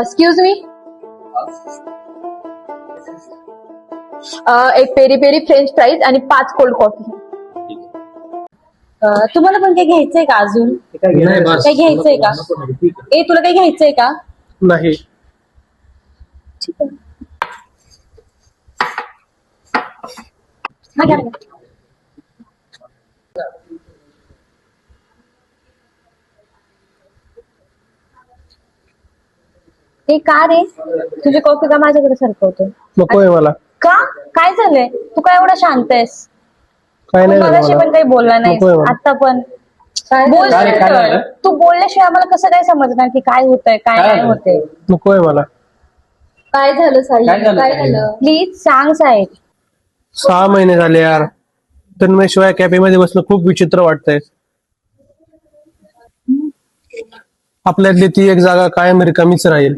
Excuse me एक peri peri French fries आणि पाच कोल्ड कॉफी तुम्हाला पण काही घ्यायचंय का अजून? नाही बस. काही घ्यायचंय का? ए तुला काही घ्यायचंय का? नाही. हा, घ्या, ए का रे? तुझी कॉफी का माझ्याकडे सरकवतो नकोय मला. का? काय झालंय? तू काय एवढा शांत आहेस? काय नाही झालं मगाशी पण मला काही बोलला नाही मला. आता पण. बोल काय- काय तर. झालं? तू बोलल्याशिवाय आम्हाला कसं काय समजणार की काय होतंय काय काय नाही झालं? होते नकोय मला. काय झालं साई काय झालं, काय झालं? प्लीज सांग साहेब सहा महिने झाले यार. तन्मय शिवाय कॅफे मध्ये बसणं खूप विचित्र वाटतंय. आपल्यातली ती एक जागा कायम रिकामीच राहील.